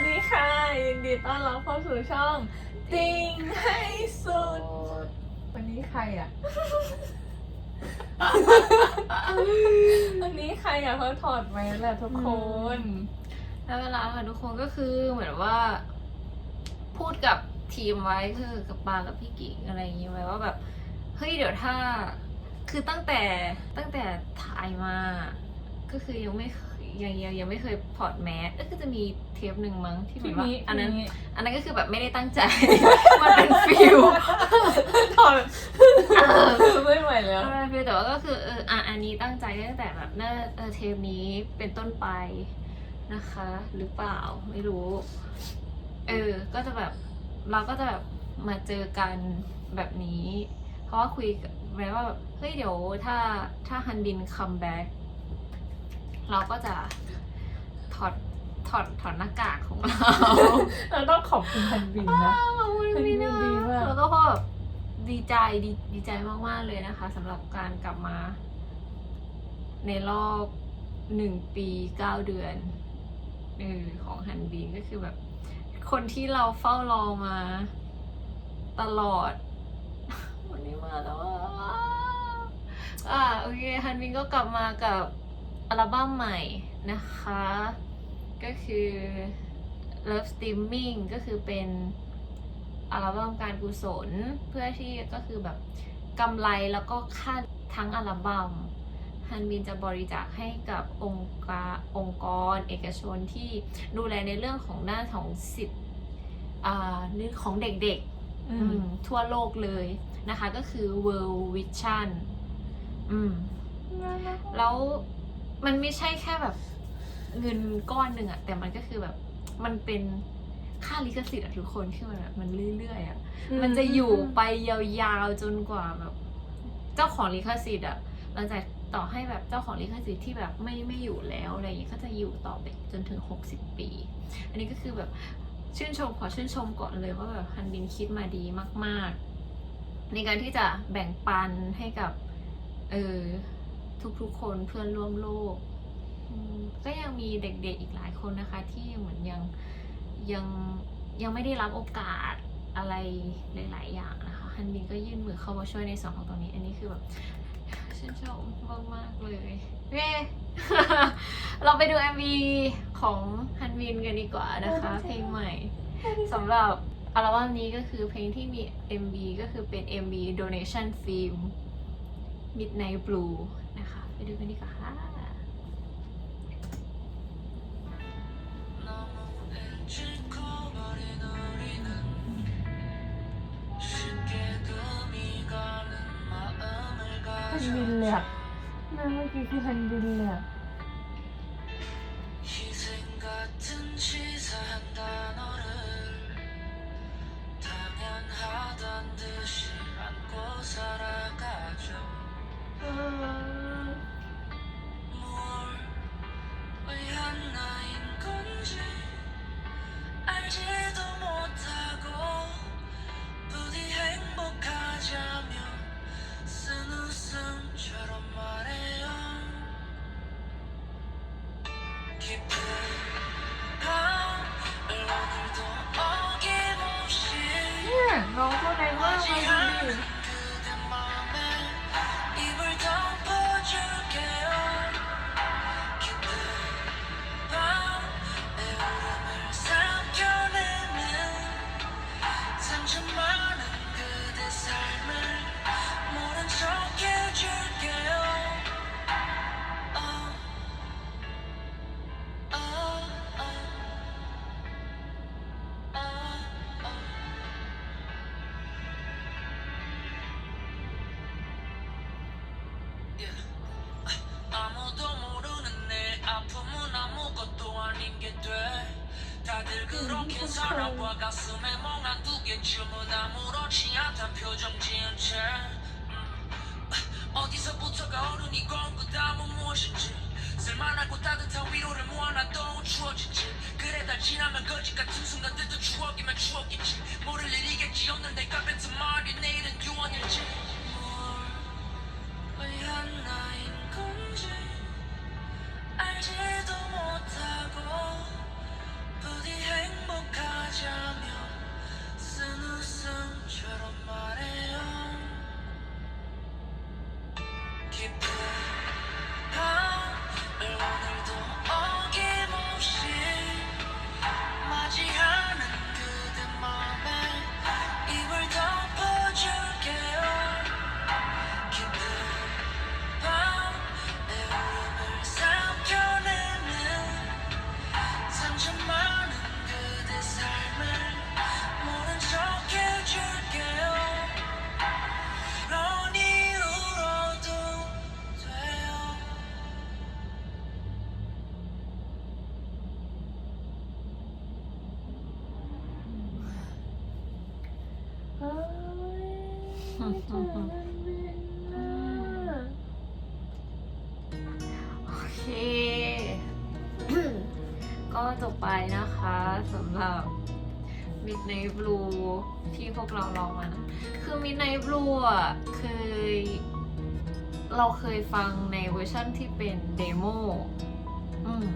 สดีค่ะ ยินดีต้อนรับเข้าสู่ช่องติงให้สุด วันนี้ใครอะ วันนี้ใครอะเขาถอดไหมแหละทุกคน แล้วเวลาค่ะทุกคนก็คือเหมือนว่า พูดกับทีมไว้คือกับปากับพี่กิ่งอะไรอย่างงี้ไว้ว่าแบบเฮ้ยเดี๋ยวถ้า คือตั้งแต่ตั้งแต่ถ่ายมา ก็คือยังไม่เค ยยังยังยังไม่เคยพอร์ตแมสก็จะมีเทปหนึ่งมั้งที่เหมืที่อนว่านี้อันนั้นที่อันนั้นก็คือแบบไม่ได้ตั้งใจ มันเป็นฟิลถอดไม่ไหวแล้วมันเป็นฟิลแต่ว่าก็คือเอออะอันนี้ตั้งใจตั้งแต่แบบน่าเออเทปนี้เป็นต้นไปนะคะ หรือเปล่าไม่รู้ เออ ก็จะแบบเราก็จะแบบมาเจอกันแบบนี้ เพราะว่าคุยกันไว้ว่าแบบเฮ้ยเดี๋ยวถ้าถ้าฮันบินคัมแบ็ก เราก็จะถอดถอดถอดหน้ากากของเรา เราต้องขอบคุณพันบินนะขอบคุณพี่นะดีมากแล้วก็พอแบบดีใจดีดีใจมาก ๆ เลยนะคะสำหรับการกลับมา ในรอบหนึ่งปีเก้าเดือนเออของฮันบินก็คือแบบ คนที่เราเฝ้ารอมา ตลอด วันนี้มาแล้วอะอ่าโอเคฮันบินก็กลับมากับ อัลบั้มใหม่นะคะ ก็คือ Love Streaming ก็คือเป็นอัลบั้มการกุศล เพื่อที่ก็คือแบบกำไรแล้วก็ค่าทั้งอัลบั้มฮันบินจะบริจาคให้กับองค์การองค์กร เอกชนที่ดูแลในเรื่องของด้านของสิทธิ์อ่าเรื่องของเด็กๆอือืมมทั่วโลกเลยนะคะ ก็คือ World Vision อืมแล้ว มันไม่ใช่แค่แบบเงินก้อนหนึ่งอะแต่มันก็คือแบบมันเป็นค่าลิขสิทธิ์อะทุกคนที่มันแบบมันเรื่อยๆอะมันจะอยู่ไปยาวๆจนกว่าแบบ เจ้าของลิขสิทธิ์อะหลังจากต่อให้แบบเจ้าของลิขสิทธิ์ที่แบบไม่ไม่อยู่แล้วอะไรอย่างเงี้ยก็จะอยู่ต่อไปจนถึง 60 ปี อันนี้ก็คือแบบชื่นชมขอชื่นชมก่อนเลยว่าแบบฮันบินคิดมาดีมาก ๆ ในการที่จะแบ่งปันให้กับเออ ทุกๆคนเพื่อนร่วมโลกอืมก็ยังมีเด็กๆอีกหลายคนนะคะ ที่เหมือนยังยังยังไม่ได้รับโอกาสอะไรหลาย ๆ อย่างนะคะฮันบินก็ยื่นมือเข้ามาช่วยในส่วนของตรงนี้ อันนี้คือแบบชื่นชมมากๆเลยเย้เราไปดู MV ของฮันบินกันดีกว่านะคะ เพลงใหม่สำหรับอัลบั้มนี้ก็คือเพลงที่มี MV ก็คือเป็น MV donation film Midnight Blue นะคะไป ดูกันดีกว่าค่ะพันบินเลยอะแม่เมื่อกี้คือพันบินเลยอะ เ 개쯤은 아무렇지 않단 표정 지은 채 음. 어디서부터가 어른이 건그 다음은 무엇인지 쓸만하고 따뜻한 위로를 모아놔도 추워지지 그래 다 지나면 거짓 같은 순간들도 추억이면 추억이지 모를 일이겠지 오늘 내가 뱉은 말이 내일은 유언일지 뭘 위한 나인 건지 알지도 못하고 부디 행โอ Pero pareo Midnight Blue อะเคย เราเคยฟังในเวอร์ชันที่เป็นเดโมอืม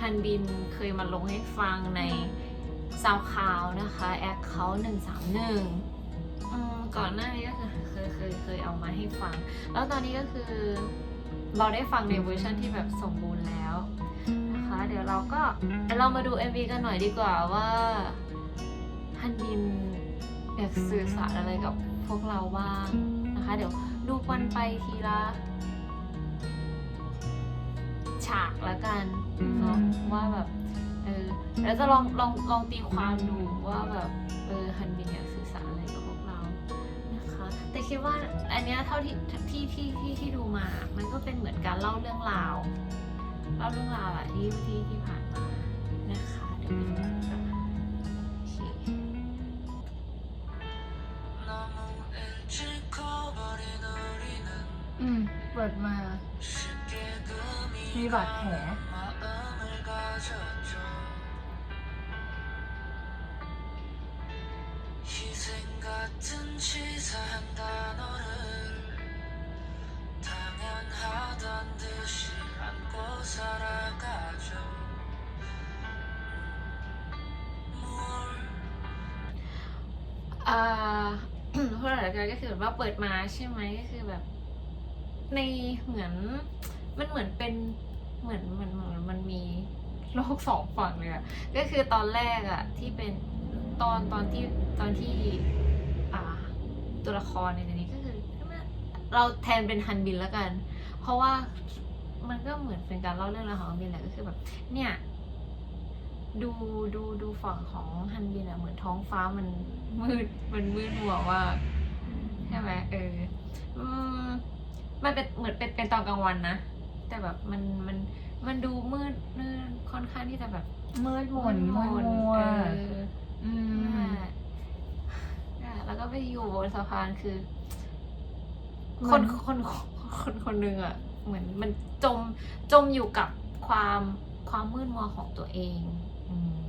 ฮันบินเคยมาลงให้ฟังในซาวคาวนะคะแอคเขาหนึ่งสามหนึ่งก่อนหน้านี้ก็คือเคยเคยเคยเอามาให้ฟัง แล้วตอนนี้ก็คือเราได้ฟังในเวอร์ชันที่แบบสมบูรณ์แล้วนะคะเดี๋ยวเราก็เเรามาดู MV กันหน่อยดีกว่าว่าฮันบินอยากสื่อสารอะไรกับ พวกเราบ้างนะคะ เดี๋ยวดูกันไปทีละฉากละกันเนาะว่าแบบเออแล้วจะลองลองลองตีความดูว่าแบบเออฮันบินอยากสื่อสารอะไรกับพวกเรานะคะ แต่คิดว่าอันเนี้ยเท่าที่ที่ที่ที่ที่ดูมา มันก็เป็นเหมือนการเล่าเรื่องราวเล่าเรื่องราวอะที่ที่ที่ผ่านมานะคะเดี๋ยวไปดูกัน เปิดมา มีบาดแผลอ่าพูาอะไรกันก็คือแบบว่าเปิดมาใช่ไหมก็คือแบบ ในเหมือนมันเหมือนเป็นเหมือนเหมือนเหมือนมันมีโลกสองฝั่งเลยอะก็คือตอนแรกอะที่เป็นตอนตอนที่ตอนที่อ่าตัวละครในนี้ก็คือเราแทนเป็นฮันบินแล้วกัน เพราะว่ามันก็เหมือนเป็นการเล่าเรื่องราวของฮันบินแหละก็คือแบบ เนี่ยดูดูดูฝั่งของฮันบินอะเหมือนท้องฟ้ามันมืดมันมืดหัวมาใช่ไหมเอออื มมันเป็นเหมือนเป็นเป็นตอนกลางวันนะ แต่แบบมันมันมันดูมืดมืดค่อนข้างที่จะแบบมืดหม่นมืดมัวเอออืมนั่นแหละนั่นแหละแล้วก็ไปอยู่บนสะพานคือเหมืคอนนคนคนคนหนึ่งอะเหมือนมันจมจมอยู่กับความความมืดมัวของตัวเองอืม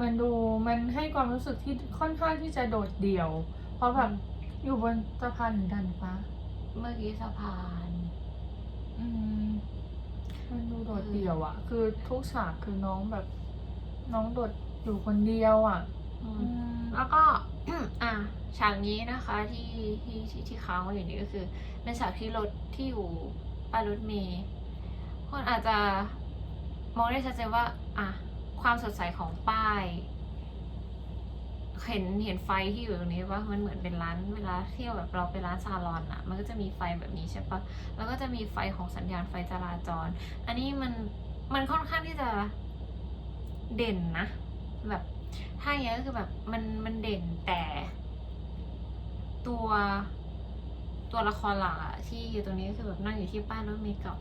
มันดูมันให้ความรู้สึกที่ค่อนข้างที่จะโดดเดี่ยว เพราะแบบอยู่บนสะพานหรือดันฟ้า เมื่อกี้สะพาน อืมมันดูโดดเดี่ยวอะคือทุกฉากคือน้องแบบ น้องโดดอยู่คนเดียวอะอือืมมแล้วก็ อะฉากนี้นะคะที่ที่ที่ที่ค้างไว้อยู่นี่ก็คือ เป็นฉากที่รถที่อยู่ป้ายรถเมย์คนอาจจะมองได้ชัดเจนว่า อะ ความสดใสของป้าย เห็นเห็นไฟที่อยู่ตรงนี้ว่ามันเหมือนเป็นร้านเวลาเที่ยวแบบเราไปร้านซาลอนอะมันก็จะมีไฟแบบนี้ใช่ปะแล้วก็จะมีไฟของสัญญาณไฟจราจร อันนี้มันมันค่อนข้างที่จะเด่นนะแบบถ้าอย่างนี้ก็คือแบบมันมันเด่นแต่ตัวตัวละครหลักอะที่อยู่ตรงนี้ก็คือแบบนั่งอยู่ที่ป้ายรถเมล์กับ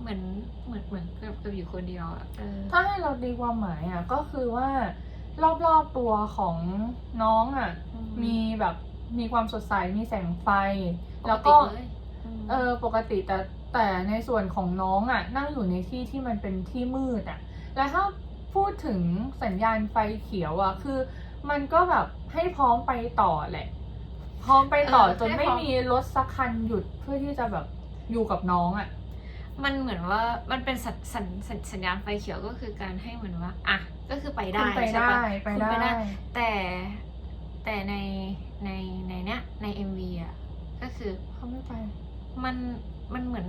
เหมือนเหมือนเหมือนกับกับอยู่คนเดียวอะถ้าให้เราดีความหมายอะก็คือว่า รอบๆตัวของน้องอะ มีแบบมีความสดใสมีแสงไฟ แล้วก็ปติเลยมเออปกติแต่แต่ในส่วนของน้องอะ นั่งอยู่ในที่ที่มันเป็นที่มืดอะ แล้วถ้าพูดถึงสัญญาณไฟเขียวอะคือ มันก็แบบให้พร้อมไปต่อแหละ พร้อมไปต่อจนไม่มีรถสักคันหยุดเพื่อที่จะแบบอยู่กับน้องอะ มันเหมือนว่ามันเป็นสัญสัญสัญสัญญาณไฟเขียวก็คือการให้เหมือนว่า อะ ก็คือไปได้คุณไปใช่ได้ปะไปคุณได้ แต่แต่ในในในเนี้ยใน MV อะก็คือเขาไม่ไป มันมันเหมือน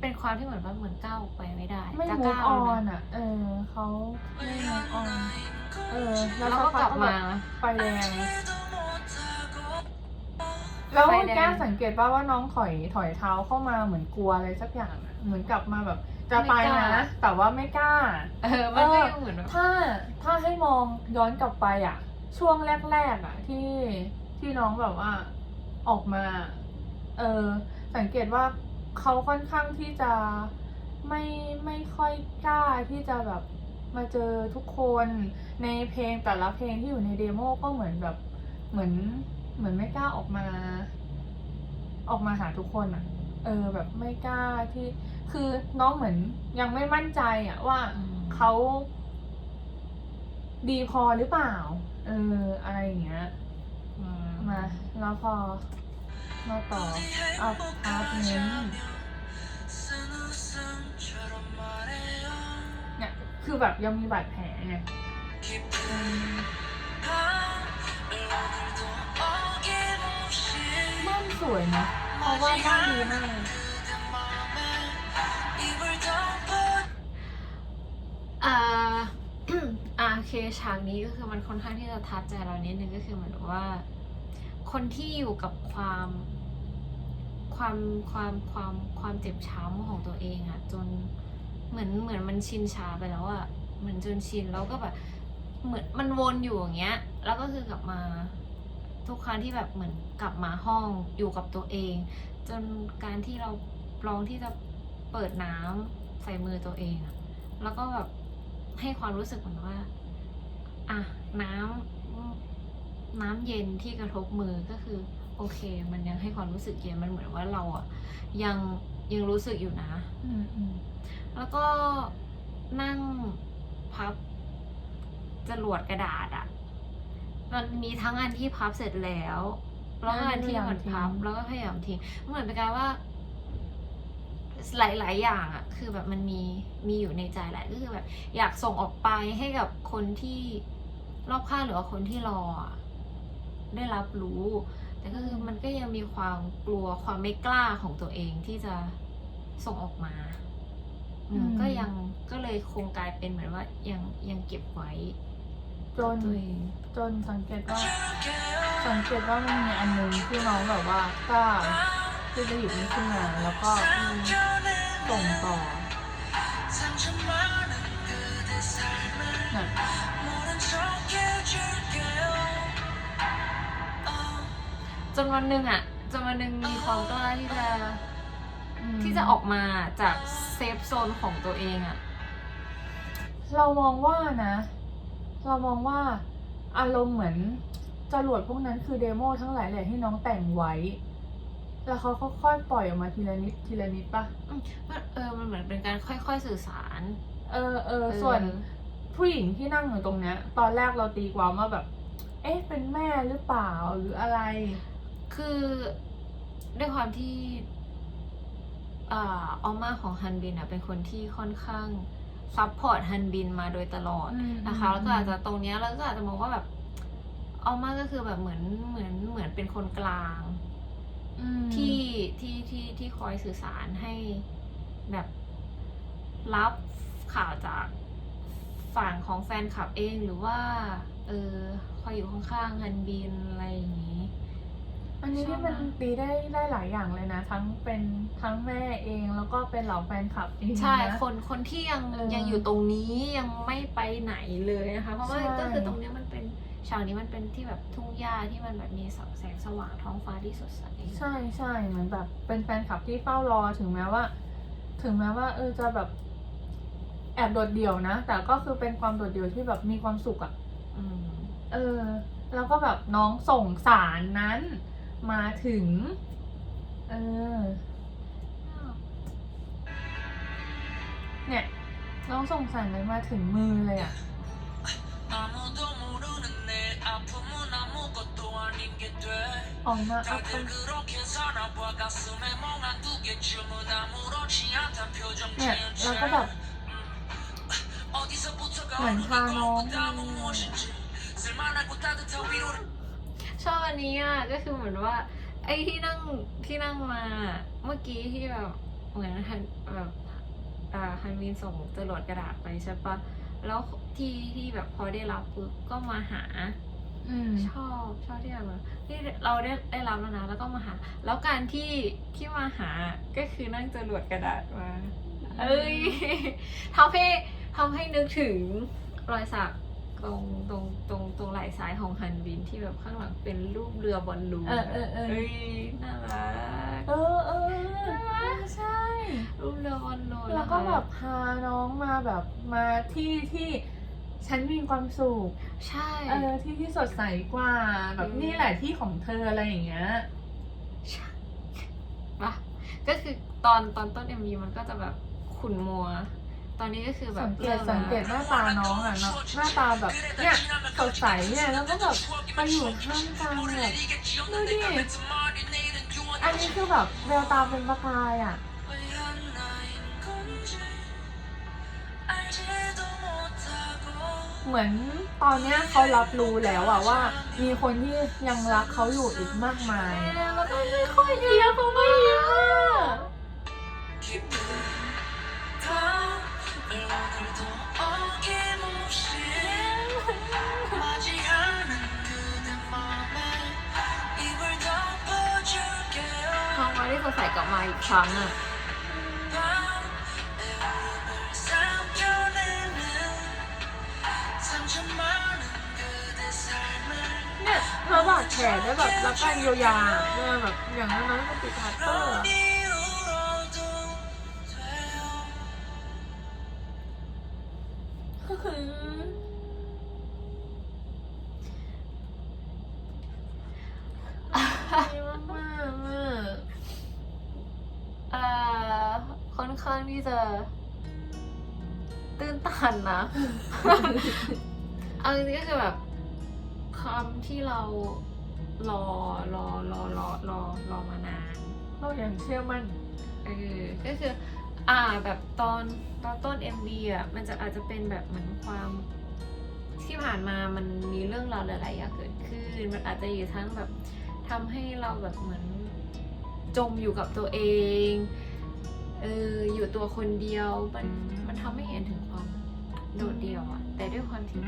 เป็นความที่เหมือนว่าเหมือนก้าวออกไปไม่ได้ไม่จะมูฟก้าวออแล้วนนะอะ เออเขาไม่มูฟออนเออแล้วสัก็กลับพัมา ไฟแดงแล้วไฟแดง แก้มสังเกตป่าว่าน้องถอยถอยเท้าเข้ามาเหมือนกลัวอะไรสักอย่างอะเหมือนกลับมาแบบ จะไปนะ แต่ว่าไม่กล้า เออมันก็ยังเหมือนแบบถ้าถ้าให้มองย้อนกลับไปอะ ช่วงแรกๆอะ ที่ที่น้องแบบว่าออกมา เออ สังเกตว่าเขาค่อนข้างที่จะไม่ไม่ค่อยกล้าที่จะแบบมาเจอทุกคนในเพลงแต่ละเพลงที่อยู่ในเดโมก็เหมือนแบบเหมือนเหมือนไม่กล้าออกมา ออกมาหาทุกคนอะ เออแบบไม่กล้าที่ คือน้องเหมือนยังไม่มั่นใจอะว่าเขาดีพอหรือเปล่า เออ อะไรอย่างเงี้ย มา แล้วพอ มาต่ออัพพาร์ทเมนต์เนี่ยคือแบบยังมีบาดแผลไงบ้านสวยนะเพราะว่าบ้านดีมาก ฉากนี้ก็คือมันค่อนข้างที่จะทัดใจเรานิดนึงก็คือเหมือนว่า คนที่อยู่กับความความความความความเจ็บช้ำของตัวเองอะจนเหมือนเหมือนมันชินชาไปแล้วอะเหมือนจนชินแล้วก็แบบเหมือนมันวนอยู่อย่างเงี้ย แล้วก็คือกลับมาทุกครั้งที่แบบเหมือนกลับมาห้องอยู่กับตัวเอง จนการที่เราลองที่จะเปิดน้ำใส่มือตัวเองอะแล้วก็แบบให้ความรู้สึกเหมือนว่า อะน้ำน้ำเย็นที่กระทบมือก็คือ โอเค มันยังให้ความรู้สึกเย็นมันเหมือนว่าเราอะยังยังรู้สึกอยู่นะอืมอืมแล้วก็นั่งพับจรวดกระดาษอะมันมีทั้งอันที่พับเสร็จแล้ว แล้วก็อันที่เหมือนพับแล้วก็พยายามทิ้งเหมือนเป็นการว่า หลาย ๆ อย่างอะคือแบบมันมีมีอยู่ในใจแหละก็คือแบบอยากส่งออกไปให้กับคนที่รอบข้างหรือว่าคนที่รอได้รับรู้ แต่ก็คือมันก็ยังมีความกลัวความไม่กล้าของตัวเองที่จะส่งออกมาก็ยังก็เลยคงกลายเป็นเหมือนว่ายังยังเก็บไว้จนจนสังเกตว่า สังเกตว่ามันมีอันหนึงที่น้องแบบว่ากล้า คือจะหยิบนี้ขึ้นมาแล้วก็ส่งต่อจนวันหนึ่งอะจนวันหนึ่งมีความกล้าที่จะที่จะออกมาจากเซฟโซนของตัวเองอะเรามองว่านะ เรามองว่าอารมณ์เหมือนจรวดพวกนั้นคือเดโมทั้งหลายแหละที่น้องแต่งไว้ แล้วเขาค่อยๆปล่อยออกมาทีละนิดทีละนิดปะอืมมันเออมันเหมือนเป็นการค่อยๆสื่อสาร เออเออเออ ส่วนผู้หญิงที่นั่งอยู่ตรงเนี้ย ตอนแรกเราตีความว่าแบบ เอ๊ะเป็นแม่หรือเปล่าหรืออะไร คือด้วยความที่อ่าออมมาของฮันบินอะเป็นคนที่ค่อนข้างซัพพอร์ตฮันบินมาโดยตลอดอืมนะคะอืมแล้วก็อาจจะตรงเนี้ยเราก็อาจจะมองว่าแบบออมมาก็คือแบบเหมือนเหมือนเหมือนเป็นคนกลางอืม ที่ที่ที่ที่คอยสื่อสารให้แบบรับข่าวจากฝั่งของแฟนคลับเองหรือว่า เออคอยอยู่ข้างๆฮันบินอะไรอย่างนี้ อันนี้ชอที่บมันมากตีได้ได้หลายอย่างเลยนะ ทั้งเป็นทั้งแม่เองแล้วก็เป็นเหล่าแฟนคลับเองใช่นะ คนคนที่ยังเออยังอยู่ตรงนี้ยังไม่ไปไหนเลยนะคะ เพราะว่าใช่ ก็คือตรงเนี้ยมันเป็น ฉากนี้มันเป็นที่แบบทุ่งหญ้าที่มันแบบมีแสงสว่างท้องฟ้าที่สดใสใช่ใช่เหมือนแบบ เป็นแฟนคลับที่เฝ้ารอถึงแม้ว่า ถึงแม้ว่า เออจะแบบ แอบโดดเดี่ยวนะ แต่ก็คือเป็นความโดดเดี่ยวที่แบบมีความสุขอะอืมเออ แล้วก็แบบน้องส่งสารนั้น มาถึง เออ เนี่ย น้องส่งสารนั้นมาถึงมือเลยอะ아 무도 모르는 내 아픔은 아무것도 아닌 게 돼 ออกมาอัพ 다들 그렇게 살아봐 가슴에 멍한 두 개쯤은 아무렇지 않단 표정 เนี่ย 지은 แล้วก็แบบ 채 어디서부터 가 เหมือน 오는 พาน้อง 건 무엇인지 쓸만하고 따뜻한 위로를 ชอบอันนี้อ่ะก็คือเหมือนว่า ไอ้ที่นั่งที่นั่งมาเมื่อกี้ที่แบบเหมือนฮันแบบอ่าฮันวินส่งจรวดกระดาษไปใช่ปะแล้วที่ที่แบบพอได้รับปุ๊บก็มาหา อืม ชอบชอบที่แบบที่เราได้ได้รับแล้วนะแล้วก็มาหา แล้วการที่ที่มาหาก็คือนั่งจรวดกระดาษมา เอ้ยทำให้ทำให้นึกถึงรอยสักตรงตรงตรงตรงไหล่ซ้ายของฮันบินที่แบบข้างหลังเป็นรูปเรือบอลลูนเออเออเออเอ้ยน่ารักเออเออใช่รูปเรือบอลลูนแล้วก็แบบพาน้องมาแบบมาที่ที่ ฉฉันมีความสุขใช่เออที่ที่สดใสกว่าแบบอืมนี่แหละที่ของเธออะไรอย่างเงี้ยใช่ปะก็คือตอนตอนต้นเอ็มวีมันก็จะแบบขุ่นมัว ตอนนี้ก็คือแบบสังเกตริ่มสังเกตหน้าตาน้องอะเนอะหน้าตาแบบเนี่ยสดใสเนี่ยแล้วก็แบบมาอยู่ท่ามกลางแบบดูดิอันนี้คือแบบแววตาเป็นประกายอะ เหมือนตอนเนี้ยเขารับรู้แล้วอะว่า มีคนที่ยังรักเขาอยู่อีกมากมายแล้วก็ไม่ค่อยดีแล้เขาไม่ยิ้มอะทอมาที่ได้ใส่กลับมาอีกครั้งอะ แล้วบาแผลได้แบบรับการเยียวยาเนี่ยแบบอย่างนั้นมันก็ติดคาเตอร์ก็คือมามากเอ่อค่อนข้างที่จะตื้นตันนะ เอาจริงก็คือแบบ คำที่เรารอรอรอรอรอรอมานานเราอย่างเชื่อมั่นเออก็คือ อ่าแบบตอนตอนต้น MV อะมันจะอาจจะเป็นแบบเหมือนความที่ผ่านมามันมีเรื่องราวหลายๆอย่างเกิดขึ้น มันอาจจะอยู่ทั้งแบบทำให้เราแบบเหมือนจมอยู่กับตัวเองเอออยู่ตัวคนเดียวมันมันทำให้เห็นถึงความโดดเดี่ยวอะแต่ด้วยความที่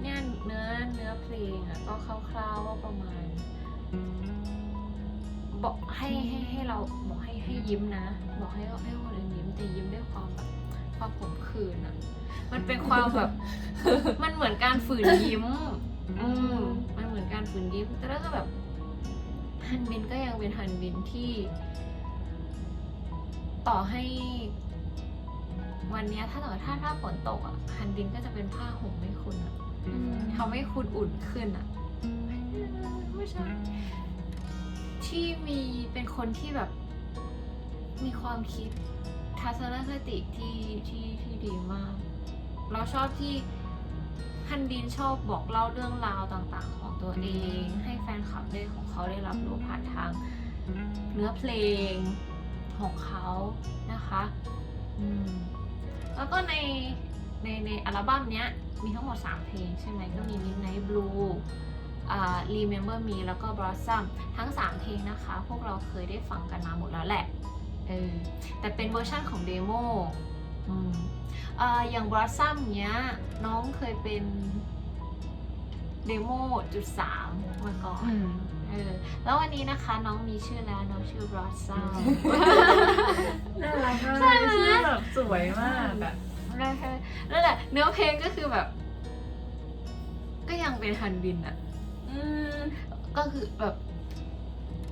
เนี่ยเนื้อเนื้อเพลงอะก็คร่าวๆว่าประมาณ บอกให้ให้ให้เราบอกให้ให้ยิ้มนะ บอกให้ให้คนอื่นยิ้มแต่ยิ้มด้วยความแบบความขมขื่นอะมันเป็นความแบบ มันเหมือนการฝืนยิ้ม อืมมันเหมือนการฝืนยิ้ม แต่แล้วก็แบบฮันบินก็ยังเป็นฮันบินที่ ต่อให้วันเนี้ยถ้าถ้าถ้าฝนตกอะฮันบินก็จะเป็นผ้าห่ม ทำให้คุณอุ่นขึ้นอะไม่ใช่ที่มีเป็นคนที่แบบมีความคิดทัศนคติที่ที่ที่ดีมาก เราชอบที่ฮันบินชอบบอกเล่าเรื่องราวต่างๆ ของตัวเอง ให้แฟนคลับได้ของเขาได้รับรู้ผ่านทางเนื้อเพลงของเขานะคะ แล้วก็ใน ในในอัลบั้มเนี้ยมีทั้งหมด 3 เพลงใช่ไหมก็มี Midnight Blue อ่า Remember Me แล้วก็ Blossom ทั้ง 3 เพลงนะคะ พวกเราเคยได้ฟังกันมาหมดแล้วแหละเออแต่เป็นเวอร์ชั่นของเดโมอืมอ่าอย่าง Blossom เนี้ยน้องเคยเป็นเดโมจุดสามมาก่อนอืมเออแล้ววันนี้นะคะน้องมีชื่อแล้วน้องชื่อ Blossom น่ารักมากใช่ไหมชื่อแบบสวยมากอะนะคะนั่นแหละ เนื้อเพลงก็คือแบบ ก็ยังเป็นฮันบินอะอืม ก็คือแบบ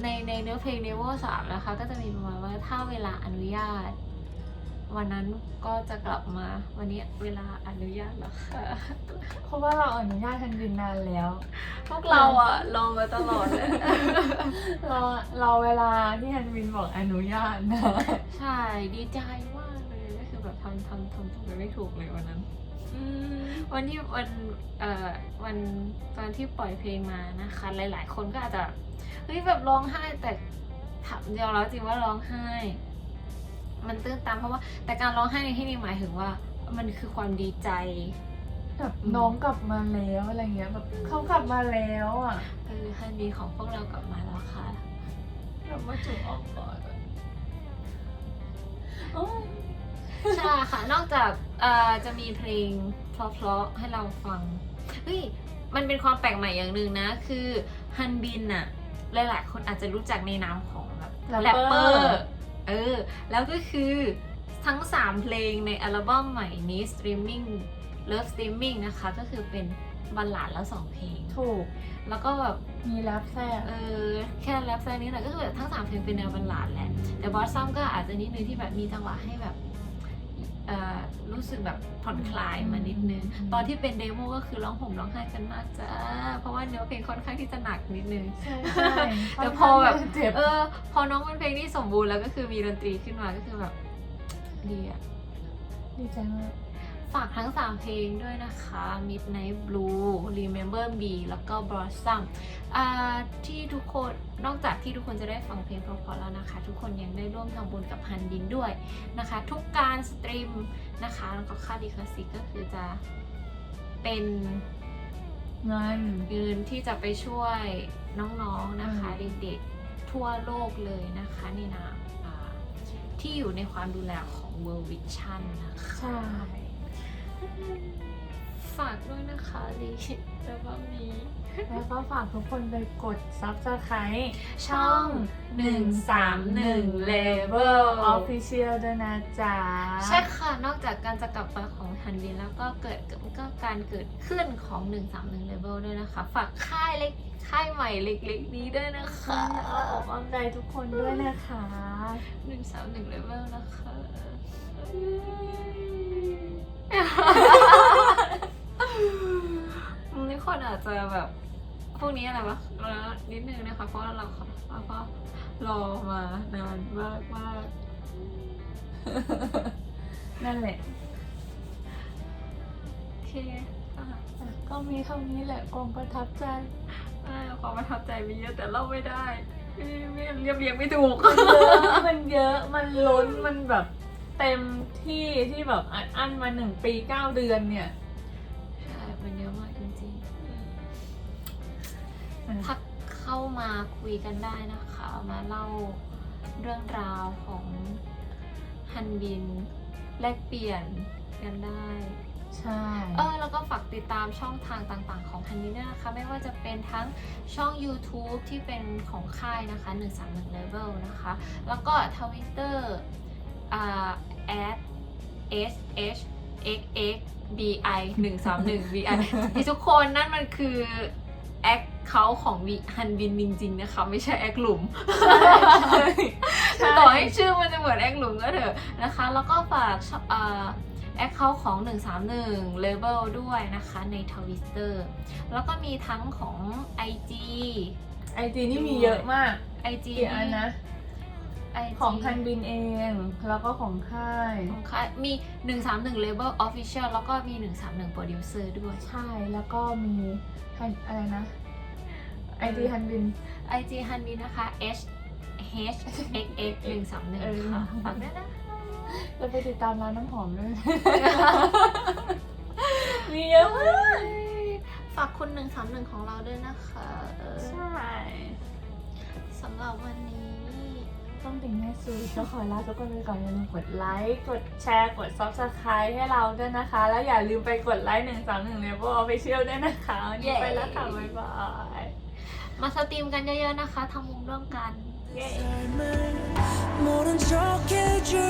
ในในเนื้อเพลงเนเวอร์สามนะคะ ก็จะมีประมาณว่าถ้าเวลาอนุญาต วันนั้นก็จะกลับมา วันนี้เวลาอนุญาตแล้วค่ะ เพราะว่าเราอนุญาตทันบินนานแล้ว พวกเราอะรอมาตลอดเลยรอรอเวลาที่ฮันบินบอกอนุญาตนะ ใช่ดีใจ ทำทำทำทำไปไม่ถูกเลยวันนั้นอืมวันที่วันเอ่อวันตอนที่ปล่อยเพลงมานะคะ หลาย ๆ คนก็อาจจะเฮ้ยแบบร้องไห้แต่ถามยอมรับจริงว่าร้องไห้ มันตื้นตันเพราะว่า แต่การร้องไห้ในที่นี้หมายถึงว่า มันคือความดีใจแบบน้องกลับมาแล้วอะไรเงี้ยแบบเขากลับมาแล้วอะเออฮันดีของพวกเรากลับมาแล้วค่ะกลับมาจุกออกก่อนอะโอ้ย ใช่ค่ะ นอกจากเอ่อจะมีเพลงเพราะๆให้เราฟังเฮ้ยมันเป็นความแปลกใหม่อย่างหนึ่งนะ คือฮันบินอะหลายๆคนอาจจะรู้จักในนามของแบบแรปเปอร์เออ แล้วก็คือทั้ง 3 เพลงในอัลบั้มใหม่นี้ streaming love streaming นะคะ ก็คือเป็นบัลลาดแล้ว2เพลง ถูก แล้วก็แบบมีแรปแทรกเออ แค่แรปแค่นี้แหละก็คือแบบทั้งสามเพลงเป็นแนวบัลลาดแหละ แต่บอสซัมก็อาจจะนิดนึงที่แบบมีจังหวะให้แบบเอ่อ รู้สึกแบบผ่อนคลายมานิดนึงอืมตอนที่เป็นเดโมก็คือร้องห่มร้องไห้กันมากจ้า เพราะว่าเนื้อเพลงค่อนข้างที่จะหนักนิดนึงใช่ใช่แต่พอแบบเจ็บเออ พอน้องเป็นเพลงที่สมบูรณ์แล้วก็คือมีดนตรีขึ้นมาก็คือแบบดีอะดีใจมาก ฝากทั้ง 3 เพลงด้วยนะคะ Midnight Blue Remember Me แล้วก็ Blossom อ่าที่ทุกคนนอกจากที่ทุกคนจะได้ฟังเพลงเพราะๆแล้วนะคะ ทุกคนยังได้ร่วมทำบุญกับฮันบินด้วยนะคะ ทุกการสตรีมนะคะ แล้วก็ค่าดีคาสิกก็คือจะเป็นเงินเงินที่จะไปช่วยน้องๆนะคะอืมเด็กๆทั่วโลกเลยนะคะในนามอ่าที่อยู่ในความดูแลของ World Vision นะคะใช่ ฝากด้วยนะคะลีแล้วก็มีแล้วก็ฝากทุกคนไปกด subscribe ช่อง 131 Level Official ด้วยนะจ๊ะ ใช่ค่ะ นอกจากการจะกลับมาของฮันบินแล้วก็เกิดก็การเกิดขึ้นของ 131 Level ด้วยนะคะ ฝากค่ายเล็กค่ายใหม่เล็กๆนี้ด้วยนะคะค่ะออกกำลังใจทุกคนด้วยนะคะ 131 Level นะคะ นี่คนอาจจะแบบ พวกนี้อะไรวะรอนิดนึงนะคะ เพราะว่าเราเราก็รอมานานมากมากนั่นแหละโอเคอะก็มีเท่านี้แหละความประทับใจอ่าความประทับใจมีเยอะแต่เล่าไม่ได้ไม่ไม่เรียบเรียงไม่ถูก มันเยอะ มันเยอะมันล้น มันแบบ เต็มที่ที่แบบอัดอั้นมาหนึ่งปีเก้าเดือนเนี่ยใช่มันเยอะมากจริงอืมๆทักเข้ามาคุยกันได้นะคะ มาเล่าเรื่องราวของฮันบิน แลกเปลี่ยนกันได้ ใช่ เออแล้วก็ฝากติดตามช่องทางต่างๆ ของฮันบินด้วยนะคะ ไม่ว่าจะเป็นทั้งช่อง YouTube ที่เป็นของค่ายนะคะ 131 Level นะคะ แล้วก็ Twitter อ่า at s h x x b i 1 3 1 b i ที่ทุกคนนั่นมันคือแอคเขาของวิฮันบินจริงๆนะคะ ไม่ใช่แอคหลุมต่อให้ชื่อมันจะเหมือนแอคหลุมก็เถอะนะคะ แล้วก็ฝากช่องอ่าแอคเคาของ 131 Level ด้วยนะคะในทวิตเตอร์แล้วก็มีทั้งของ IG ไอจีนี่มีเยอะมาก IG กี่อันนะ IG ของพันบินเอง แล้วก็ของค่าย ของค่ายมี 131 Label Official แล้วก็มี 131 Producer ด้วย ใช่ แล้วก็มีฮันอะไรนะไอจีฮันบิน IG ฮันบินนะคะ H H X X 131เออค่ะฝากด้วยนะ เราไปติดตามร้านน้ำหอมด้วย มีเยอะมากฝากคุณ131ของเราด้วยนะคะเออใช่ สำหรับวันนี้ ต้องเป็แม่ซูก็ขอลาทุกคนไปก่อนอย่าลืมกดไลค์กดแชร์กดซับสไครต์ให้เราด้วยนะคะ แล้วอย่าลืมไปกดไลค์หนึ่งสามหนึ่งเลเวลไปเชี่ยวด้วยนะคะวันนี้ไปแล้วค่ะบ๊ายบายมาสตรีมกันเยอะๆนะคะทำมุมร่วมกัน 모른 척 해